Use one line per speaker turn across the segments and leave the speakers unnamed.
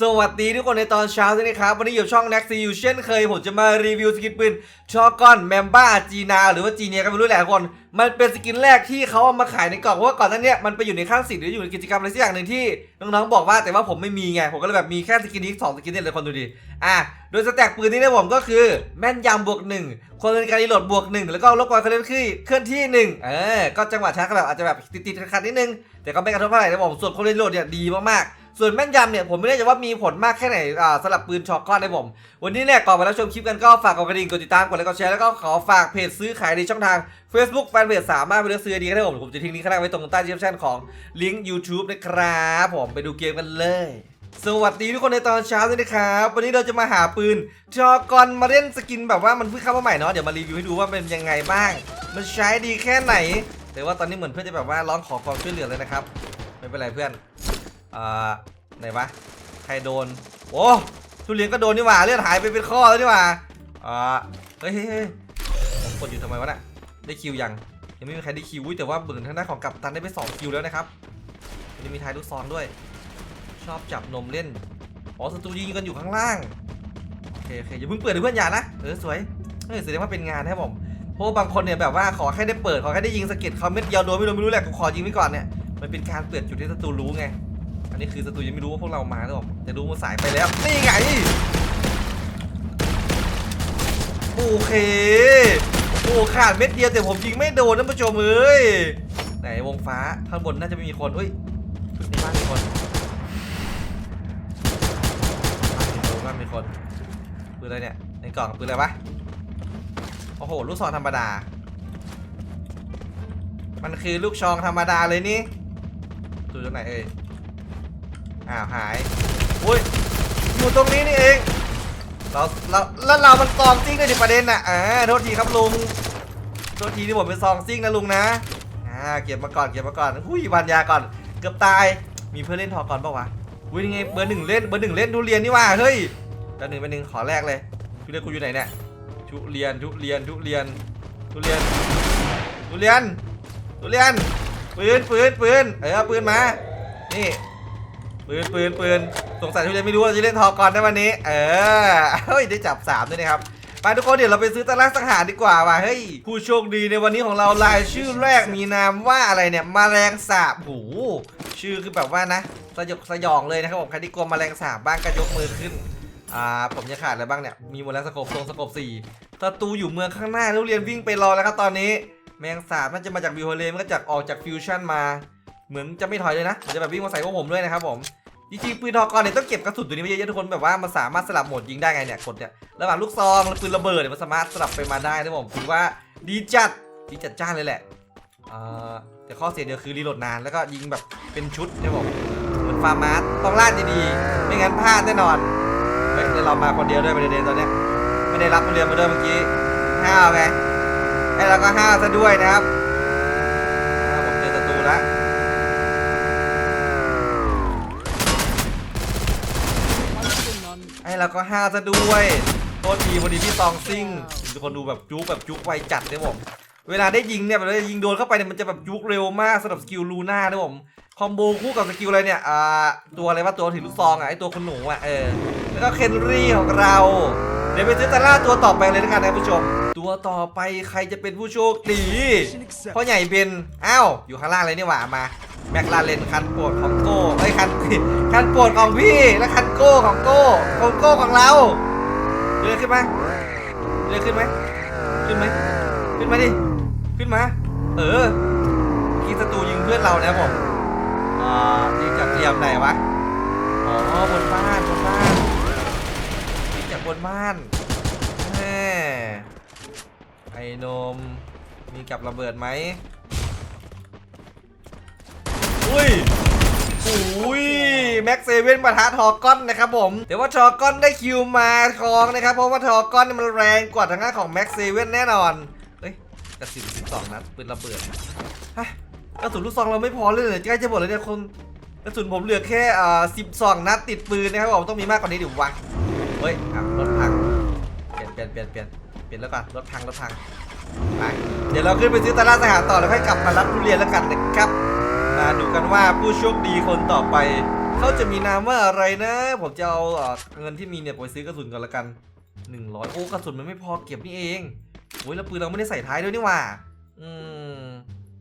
สวัสดีทุกคนในตอนเช้าด้วยนะครับ วันนี้อยู่ช่อง n e x t อยู่เช่นเคย ผมจะมารีวิวสกินปืนชอกอนแมมบ้าจีนาหรือว่าจีเนียก็ไม่รู้แหละทุกคน มันเป็นสกินแรกที่เขาเอามาขายในกล่องเพราะว่าก่อนหน้าเนี้ยมันไปอยู่ในข้างสิทธิ์หรืออยู่ในกิจกรรมอะไรสักอย่างหนึ่งที่น้องๆบอกว่าแต่ว่าผมไม่มีไง ผมก็เลยแบบมีแค่สกินนี้สองสกินเนี่ยเลยคนดูดิอะโดยสแต็กปืนนี้เนี่ยผมก็คือแม่นยำบวกหนึ่งคนในการรีโหลดบวกหนึ่งแล้วก็ลบกวนเคลื่อนที่เคลื่อนที่หนึ่งเออก็จังหวะช้าก็แบบอาจจะแบบติดๆขัดๆนิดนึงแต่ก็ไม่กระทบเท่าไหร่นะผมส่วนคนรีโหลดเนี่ยดีมากๆ ส่วนแม่นยำเนี่ยผมไม่แน่ใจว่ามีผลมากแค่ไหนอ่าสำหรับปืนช็อตก้อนในผม วันนี้เนี่ยก่อนไปรับชมคลิปกันก็ฝากกดกระดิ่งกดติดตามกดไลค์กดแชร์แล้วก็ขอฝากเพจซื้อขายในช่องทาง Facebook แฟนเพจสามารถไปเลือกซื้อดีก็ได้ผมผมจะทิ้งลิงก์ข้างล่างไว้ตรงใต้ดีสคริปชั่นของลิงก์ YouTube นะครับผมไปดูเกมกันเลย สวัสดีทุกคนในตอนเช้าด้วยนะครับวันนี้เราจะมาหาปืนชอกอนมาเล่นสกินแบบว่ามันเพิ่งเข้ามาใหม่เนาะเดี๋ยวมารีวิวให้ดูว่าเป็นยังไงบ้าง มันใช้ดีแค่ไหน แต่ว่าตอนนี้เหมือนเพื่อนจะแบบว่าร้องขอความช่วยเหลือเลยนะครับไม่เป็นไรเพื่อน อ่าไหนวะใครโดนโอ้ทุเรียนก็โดนนี่หว่าเลือดหายไปเป็นข้อแล้วนี่หว่าอ่าเฮ้ยเฮ้ยเฮ้ยผมกดอยู่ทำไมวะน่ะได้คิวยังยังไม่มีใครได้คิวอุ๊ยแต่ว่าเบิ่งทางด้านของกัปตันได้ไปสองคิวแล้วนะครับวันมีท้ายลูกซองด้วย ชอบจับนมเล่นอ๋อศัตรูยิงกันอยู่ข้างล่างโอเคโอเคอย่าเพิ่งเปิดเลยเพื่อนอย่านะเออสวยเฮ้ยแสดงว่าเป็นงานนะครับผมเพราะบางคนเนี่ยแบบว่าขอแค่ได้เปิดขอแค่ได้ยิงสเก็ดเขาเม็ดเดียวโดนไม่โดนไม่รู้แหละกูขอยิงไว้ก่อนเนี่ยมันเป็นการเปิดจุดที่ศัตรูรู้ไง นนี้คือศัตรูยังไม่รู้ว่าพวกเรามาหรือเปล่าแต่รู้มาสายไปแล้ว นี่ไง โอเค โอ้ขาดเม็ดเดียวแต่ผมยิงไม่โดนท่านผู้ชมเอ้ย ไหนวงฟ้าข้างบนน่าจะไม่มีคนเฮ้ยในบ้านมีคนบ้านมีคนบ้านมีคนปืนอะไรเนี่ย ในกล่องปืนอะไรวะ โอ้โห ลูกซองธรรมดา มันคือลูกซองธรรมดาเลยนี่ดูตรงไหนเอ่ย อ้าวหายอุ้ยอยู่ตรงนี้นี่เองเราเราแล้วเรามันซองซิ่งด้วยดิประเด็นน่ะอ่าโทษทีครับลุงโทษทีที่ผมเป็นซองซิ่งนะลุงนะอ่าเก็บมาก่อนเก็บมาก่อนหุ้ยพันยาก่อนเกือบตายมีเพื่อนเล่นทอก่อนเปล่าวะอุ้ยยังไงเบอร์หนึ่งเล่นเบอร์หนึ่งเล่นทุเรียนนี่ว่าเฮ้ยเบอร์หนึ่งเบอร์หนึ่งขอแรกเลยทุเรียนกูอยู่ไหนเนี่ยทุเรียนทุเรียนทุเรียนทุเรียนทุเรียนทุเรียนปืนปืนปืนเออปืนมานี่ ปืนปืนปืนสงสัยทุเรียนไม่รู้ว่าจะเล่นทอก่อนได้วันนี้ เออเฮ้ยได้จับสามด้วยนะครับไปทุกคนเดี๋ยวเราไปซื้อตะลักสังหารดีกว่าว่ะเฮ้ยผู้โชคดีในวันนี้ของเรารายชื่อแรกมีนามว่าอะไรเนี่ยมแมลงสาบหูชื่อคือแบบว่านะสยบสยองเลยนะครับผมใครที่กลัวแมลงสาบบ้างก็ยกมือขึ้นอ่าผมจะขาดอะไรบ้างเนี่ยมีหมดแล้วสกบทรงสกบสี่ศัตรูอยู่เมืองข้างหน้าทุเรียนวิ่งไปรอแล้วครับตอนนี้ แมลงสาบมันจะมาจากวิวโฮเลมันก็จากออกจากฟิวชั่นมา เหมือนจะไม่ถอยเลยนะจะแบบวิ่งมาใส่พวกผมด้วยนะครับผม จริงๆปืนทอกรเนี่ยต้องเก็บกระสุนตัวนี้ไว้เยอะๆทุกคนแบบว่ามันสามารถสลับโหมดยิงได้ไงเนี่ยกดเนี่ยระหว่างลูกซองและปืนระเบิดเนี่ยมันสามารถสลับไปมาได้นะผมถือว่าดีจัดดีจัดจ้านเลยแหละอ่าแต่ข้อเสียเดียวคือรีโหลดนานแล้วก็ยิงแบบเป็นชุดนะผมเหมือนฟาร์มาร์ต้องลาดดีๆไม่งั้นพลาดแน่นอนเฮ้ยเดี๋ยวเรามาคนเดียวด้วยประเด็นตอนเนี้ยไม่ได้รับคนเดียวมาด้วยเมื่อกี้ห้าวไงไอ้เราก็ห้าวซะด้วยนะครับอ่าผมเจอศัตรูแล้ว ไอ้เราก็ห้าซะด้วยโทษทีพอดีพี่ตองซิ่งทุกคนดูแบบจุกแบบจุกไวจัดเลยผมเวลาได้ยิงเนี่ยเวลายิงโดนเข้าไปเนี่ยมันจะแบบจุกเร็วมากสำหรับสกิลลูน่านะผมคอมโบคู่กับสกิลอะไรเนี่ยอ่าตัวอะไรว่าตัวถือลูกซองอะไอตัวคุณหนูอะเออแล้วก็เคนรี่ของเราเดี๋ยวไปซื้อตาล่าตัวต่อไปเลยนะกันนผู้ชม ตัวต่อไปใครจะเป็นผู้โชคดีพ่อใหญ่เบนอ้าวอยู่ข้างล่างเลยนี่หว่ามา แมคลาเรนคันโปรดของโก้ไอ้คันคันโปรดของพี่และคันโก้ของโก้ของโก้ของเราเรือขึ้นมาเรือขึ้นไหมขึ้นไหมขึ้นมาดิขึ้นมา เออกีศัตรูยิงเพื่อนเรานะครับผมอ่ายิงจากเหลี่ยมไหนวะอ๋อบนบ้านบนบ้านยิงจากบนบ้านแม่ไอ้นมมีกับระเบิดไหม อุ้ยอุ้ยแม็กเซเว่นปะทะทอก้อนนะครับผมแต่ว่าทอก้อนได้คิวมาทองนะครับเพราะว่าทอก้อนมันแรงกว่าทางด้านของแม็กเซเว่นแน่นอนเฮ้ยกระสิบสิบสองนัดปืนระเบิดฮะกระสุนลูกซองเราไม่พอเลยเหรอใกล้จะหมดเลยเนี่ยคนกระสุนผมเหลือแค่อ่าสิบสองนัดติดปืนนะครับผมต้องมีมากกว่านี้ดิวะเฮ้ยอะรถพังเปลี่ยนเปลี่ยนเปลี่ยนเปลี่ยนเปลี่ยนแล้วก่อนรถพังรถพังไปเดี๋ยวเราขึ้นไปซื้อตลาดสหารต่อแล้วค่อยกลับมารับทุเรียนแล้วกันนะครับ มาดูกันว่าผู้โชคดีคนต่อไป เขาจะมีนามว่าอะไรนะ ผมจะเอาเงินที่มีเนี่ยไปซื้อกระสุนก่อนละกัน 100 โอ้กระสุนมันไม่พอเก็บนี่เองโอ้ยแล้วปืนเราไม่ได้ใส่ท้ายด้วยนี่หว่า อืม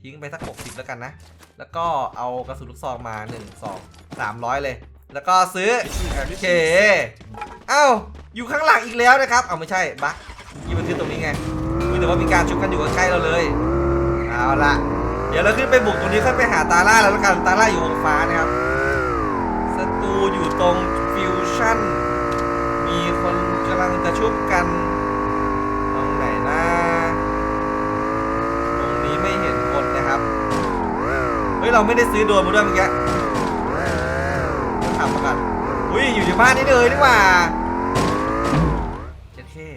ทิ้งไปสัก 60 แล้วกันนะ แล้วก็เอากระสุนลูกซองมา 1 2 300 เลย แล้วก็ซื้อโอเคเอ้าอยู่ข้างหลังอีกแล้วนะครับ เอาไม่ใช่บักยี่มันคือตรงนี้ไงอุ๊ยแต่ว่ามีการชุบกันอยู่ใกล้เราเลย เอาละ เดี๋ยวเราขึ้นไปบุกตรงนี้ค่อยไปหาตาล่าแล้วกันตาล่าอยู่วงฟ้านะครับศัตรูอยู่ตรงฟิวชั่น มีคนกำลังจะชุบกัน ตรงไหนนะตรงนี้ไม่เห็นคนนะครับ เฮ้ย เราไม่ได้ซื้อโดนมาด้วยเมื่อกี้ขับมาก่อนอุ้ยอยู่ในบ้านนี่เลยนี่หว่าเท่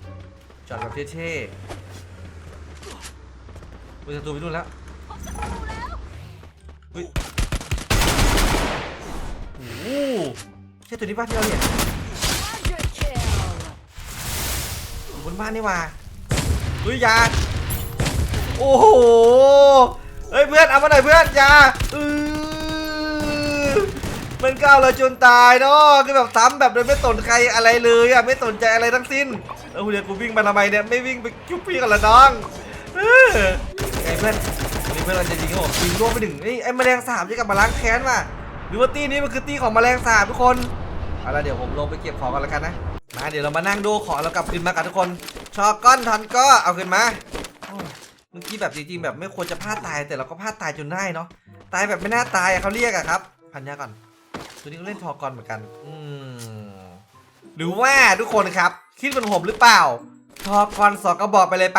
ๆจอดแบบเท่ๆอุ้ยศัตรูไปนู่นแล้ว อุ้ยโอ้โหใช่ตัวนี้ป้าที่เราเห็น
Quadra kill.
อยู่บนบ้านนี่หว่าเฮ้ยอยาโอ้โหเฮ้ยเพื่อนเอามาหน่อยเพื่อนอยาอือมันก้าวเราจนตายเนาะคือแบบซ้ำแบบโดยไม่สนใครอะไรเลยอะไม่สนใจอะไรทั้งสิ้นแล้วเดี๋ยวกูวิ่งมาทำไมเนี่ยไม่วิ่งไปจุ๊บพี่กันละน้องเออไงเพื่อน นี่เพื่อนเราจะยิงโอ้ยิงร่วงไปถึงนี่ไอ้แมลงสาบจะกลับมาล้างแค้นว่ะหรือว่าตี้นี้มันคือตี้ของแมลงสาบทุกคนเอาละเดี๋ยวผมลงไปเก็บของกันแล้วกันนะมาเดี๋ยวเรามานั่งดูของเรากลับคืนมากันทุกคนชอก้อนทันก็เอาคืนมาเมื่อกี้แบบจริงๆแบบไม่ควรจะพลาดตายแต่เราก็พลาดตายจนได้เนาะตายแบบไม่น่าตายเขาเรียกอะครับ พันยาก่อนตัวนี้ก็เล่นทอกอนเหมือนกัน อืมหรือว่าทุกคนครับ คิดเป็นผมหรือเปล่า ทอกอนสองกระบอกไปเลยไป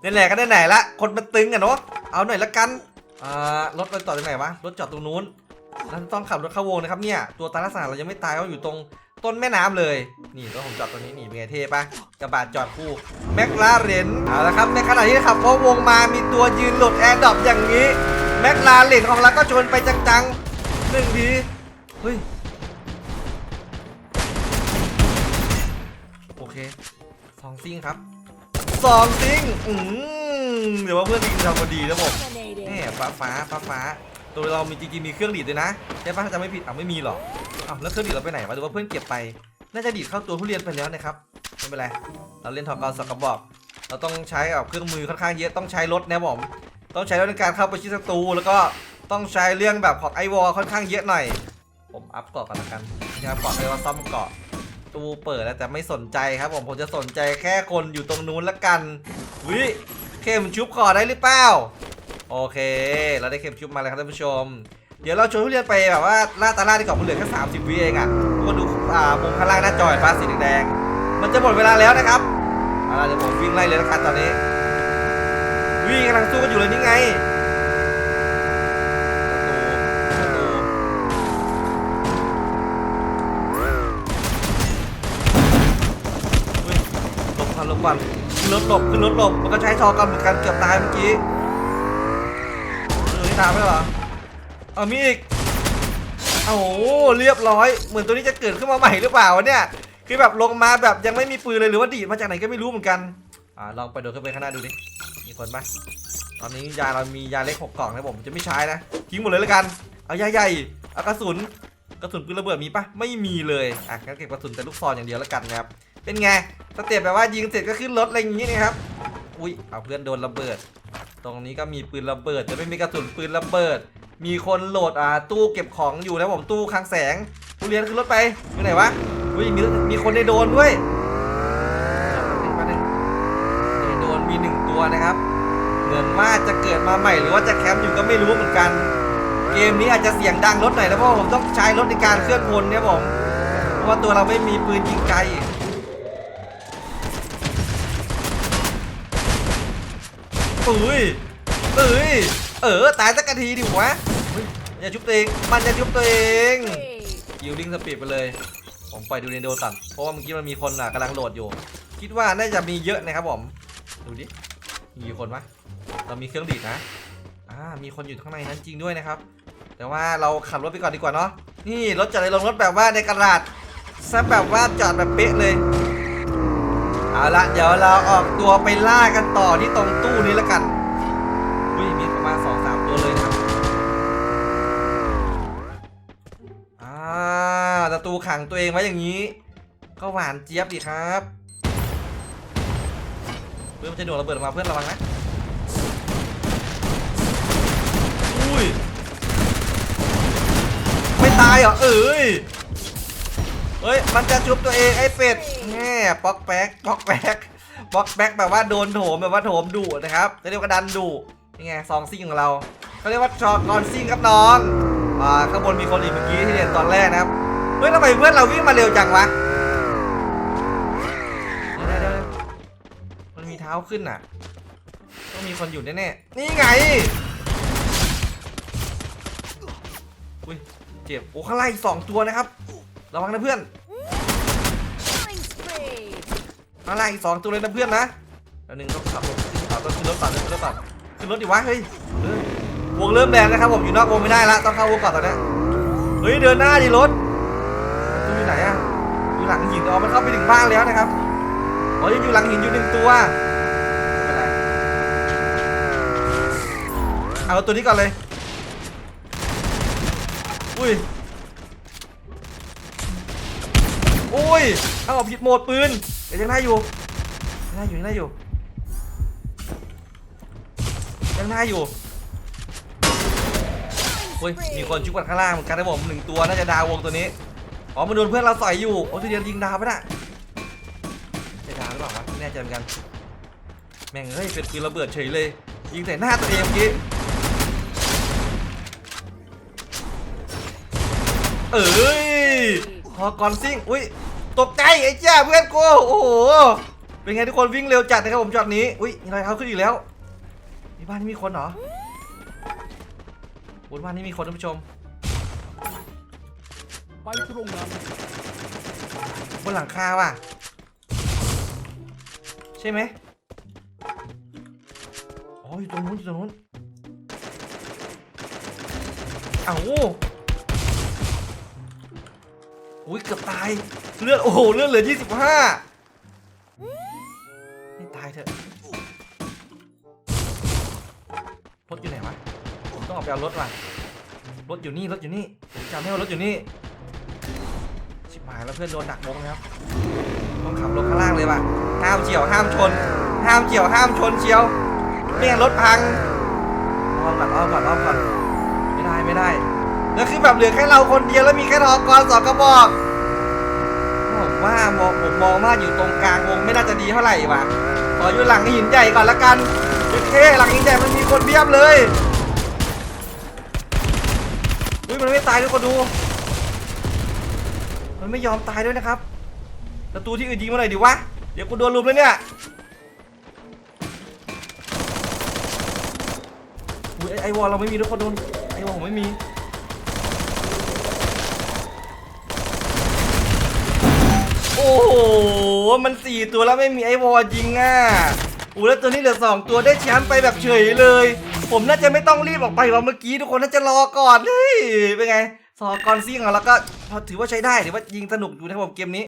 ไหนๆก็ได้ไหนละคนมันตึงอะเนาะ เอาหน่อยละกันอ่ารถไปต่อตรงไหนวะ รถจอดตรงนู้นเราต้องขับรถเข้าวงนะครับเนี่ย ตัวตาลักษณะเรายังไม่ตายเขาอยู่ตรงต้นแม่น้ำเลย นี่รถผมจอดตรงนี้นี่เป็นไงเท่ปะกระบะจอดคู่แมคลาเรนเอาละครับในขณะที่ขับเข้าวงมามีตัวยืนหลดแอร์ดรอปอย่างนี้แมคลาเรนของเราก็ชนไปจังๆหนึ่งทีเฮ้ยโอเคสองซิงครับสองซิงอืม เดี๋ยวว่าเพื่อนจริงทำพอดีนะผม
Dominating.
แหมฟ้าฟ้าฟ้าฟ้าตัวเรามีจริงๆมีเครื่องดีดด้วยนะใช่ปะถ้าจะไม่ผิดอะไม่มีหรอกอ้าวแล้วเครื่องดีดเราไปไหนวะหรือว่าเพื่อนเก็บไป น่าจะดีดเข้าตัวทุเรียนไปแล้วนะครับไม่เป็นไรเราเล่นทอกอสกกระบอก เราต้องใช้แบบเครื่องมือค่อนข้างเยอะต้องใช้รถนะผมต้องใช้รถในการเข้าไปชิดศัตรูแล้วก็ต้องใช้เรื่องแบบของไอวอลค่อนข้างเยอะหน่อย ผมอัพเกาะกันละกันนะครับเกาะเรียกว่าซ่อมเกาะตูเปิดแล้วแต่ไม่สนใจครับผมผมจะสนใจแค่คนอยู่ตรงนู้นละกันวิ เข็มชุบคอได้หรือเปล่า โอเค เราได้เข็มชุบมาแล้วครับท่านผู้ชม เดี๋ยวเราชวนทุเรียนไปแบบว่าล่าตาล่าดีกว่ามันเหลือแค่30วิเองอะทุกคนดูอ่ามุมข้างล่างหน้าจอเห็นฟ้าสีแดงๆมันจะหมดเวลาแล้วนะครับเอาล่ะเดี๋ยวผมวิ่งไล่เลยละกันตอนนี้ วิ่งกำลังสู้กันอยู่เลยนี่ไงประตูประตูเฮ้ยหลบก่อนลบก่อน นรถหลบขึ้นรถหลบมันก็ใช้ชอกันเหมือนกันเกือบตายเมื่อกี้เออนี่ตามไม่หรอเอามีอีกโอ้โหเรียบร้อย เหมือนตัวนี้จะเกิดขึ้นมาใหม่หรือเปล่าวะเนี่ยคือแบบลงมาแบบยังไม่มีปืนเลยหรือว่าดีดมาจากไหนก็ไม่รู้เหมือนกันอ่าลองไปดดขึ้นไปข้างหน้าดูดิมีคนปะตอนนี้ยาเรามียาเล็กหกกล่องนะผมจะไม่ใช้นะทิ้งหมดเลยแล้วกันเอายาใหญ่เอากระสุนกระสุนปืนระเบิดมีปะไม่มีเลยอะงั้นเก็บกระสุนแต่ลูกซองอย่างเดียวแล้วกันนะครับ เป็นไงสเต็ปแบบว่ายิงเสร็จก็ขึ้นรถอะไรอย่างงี้นะครับ อุ้ยเอาเพื่อนโดนระเบิด ตรงนี้ก็มีปืนระเบิดแต่ไม่มีกระสุนปืนระเบิด มีคนโหลดอ่าตู้เก็บของอยู่นะผมตู้คลังแสงทุเรียนขึ้นรถไปอยู่ไหนวะ อุ้ยมีมีคนในโดนด้วยมาหนึ่งในโดนมีหนึ่งตัวนะครับ เหมือนว่าจะเกิดมาใหม่หรือว่าจะแคมป์อยู่ก็ไม่รู้เหมือนกัน เกมนี้อาจจะเสียงดังรถหน่อยนะเพราะผมต้องใช้รถในการเคลื่อนพลเนี่ยผม เพราะว่าตัวเราไม่มีปืนยิงไกล อุ้ยเอ้ยเออตายสักทีดิวะเฮ้ยอย่าชุบตัวเองมันจะชุบตัวเองยิวลิงสปีดไปเลย ผมปล่อยดูในโดตันเพราะว่าเมื่อกี้มันมีคนอะกำลังโหลดอยู่ คิดว่าน่าจะมีเยอะนะครับผมดูดิมีคนวะเรามีเครื่องดีดนะอ่ามีคนอยู่ข้างในนั้นจริงด้วยนะครับ แต่ว่าเราขับรถไปก่อนดีกว่าเนาะนี่รถจอดในโรงรถแบบว่าในกระดาษซะแบบว่าจอดแบบเป๊ะเลย เอาละเดี๋ยวเราออกตัวไปล่ากันต่อที่ตรงตู้นี้แล้วกันอุ้ยมีประมาณสองสามตัวเลยนะครับเอขังตัวเองไว้อย่างนี้ ก็หวานเจี๊ยบดีครับเพื่อนมันจะโดดระเบิดออกมาเพื่อนระวังนะอุ้ยไม่ตายเหรอเอ้ย เฮ้ย มันจะจุบตัวเองไอ้เป็ดแง่ป๊อกแป๊กป๊อกแป๊กป๊อกแป๊กแบบว่าโดนโถมแบบว่าโถมดุนะครับจะเรียกว่าดันดุนี่ไงซองซิ่งของเราเขาเรียกว่าชอกอนซิ่งครับน้องอ่าข้างบนมีคนอีกเมื่อกี้ที่เห็นตอนแรกนะครับ เฮ้ยทำไมเพื่อนเราวิ่งมาเร็วจังวะมันมีเท้าขึ้นอะ ต้องมีคนอยู่แน่ๆนี่ไง อุ้ยเจ็บ โอ้ข้างล่างอีกสองตัวนะครับ ระวังนะเพื่อน
Killing spree.
ข้างล่างอีกสองตัวเลยนะเพื่อนนะแล้วหนึ่งต้องขับรถขึ้นเขาต้องขึ้นรถก่อนขึ้นรถก่อนขึ้นรถดิวะเฮ้ยเออวงเริ่มแดงนะครับผมอยู่นอกวงไม่ได้ละต้องเข้าวงก่อนตอนนี้เฮ้ยเดินหน้าดิรถตัวอยู่ไหนอะอยู่หลังหินอ๋อมันเข้าไปถึงบ้านแล้วนะครับอ๋อยังอยู่หลังหินอยู่หนึ่งตัวไม่เป็นไรเอาตัวนี้ก่อนเลยอุ้ย อุ้ยเอาออกผิดโหมดปืนแต่ยังได้อยู่ยังได้อยู่ยังได้อยู่ยังได้อยู่เฮ้ยมีคนชุบกันข้างล่างเหมือนกันนะผมหนึ่งตัวน่าจะดาววงตัวนี้อ๋อมันโดนเพื่อนเราต่อยอยู่โอ้ทีเดียวยิงดาวไปน่ะใช่ดาวหรือเปล่าวะไม่แน่ใจเหมือนกันแม่งเฮ้ยเป็นปืนระเบิดเฉยเลย ยิงใส่หน้าตัวเองเมื่อกี้เอ้ยพอกอนซิ่งอุ้ย ตกใจไอ้เจ้าเพื่อนกูโอ้โหเป็นไงทุกคนวิ่งเร็วจัดนะครับผมช็อตนี้อุ้ยมีรอยเท้าขึ้นอีกแล้วในบ้านนี้มีคนเหรอบนบ้านนี้มีคนท่านผู้ชม
ไปตรงนั้น
บนหลังคาว่ะ ใช่ไหมอ๋ออยู่ตรงนู้นอยู่ตรงนู้นเอ้า อุ้ยเกือบตาย เลือดโอ้โหเลือดเหลือ 25ไม่ตายเถอะรถอยู่ไหนวะผมต้องออกไปเอารถว่ะรถอยู่นี่รถอยู่นี่ผมจำได้ว่ารถอยู่นี่ชิบหายแล้วเพื่อนโดนดักวงนะครับต้องขับรถข้างล่างเลยว่ะห้ามเฉียวห้ามชน ห้ามเฉียวห้ามชนเฉียวไม่งั้นรถพังอ้อมก่อนอ้อมก่อนอ้อมก่อนไม่ได้ไม่ได้ แล้วคือแบบเหลือแค่เราคนเดียวแล้วมีแค่ทอกรสองกระบอกผมว่ามองผมมองว่าอยู่ตรงกลางวงไม่น่าจะดีเท่าไหร่ว่ะขออยู่หลังหินใหญ่ก่อนละกันโอเคหลังหินใหญ่มันมีคนเพียบเลยอุ้ยมันไม่ตายทุกคนดู มันไม่ยอมตายด้วยนะครับศัตรูที่อื่นยิงมาหน่อยดิวะเดี๋ยวกูโดนลุมแล้วเนี่ยอุ้ยไอ้ไอวอลเราไม่มีทุกคนโดนไอวอลผมไม่มี อ้โห มันสี่ตัวแล้วไม่มีไอวอลยิงอะอู้แล้วตัวนี้เหลือสองตัวได้แชมป์ไปแบบเฉยเลย ผมน่าจะไม่ต้องรีบออกไปว่าเมื่อกี้ทุกคนน่าจะรอก่อนเฮ้ยเป็นไงสอกรซิ่งของเราก็พอถือว่าใช้ได้ถือว่ายิงสนุกอยู่นะครับผมเกมนี้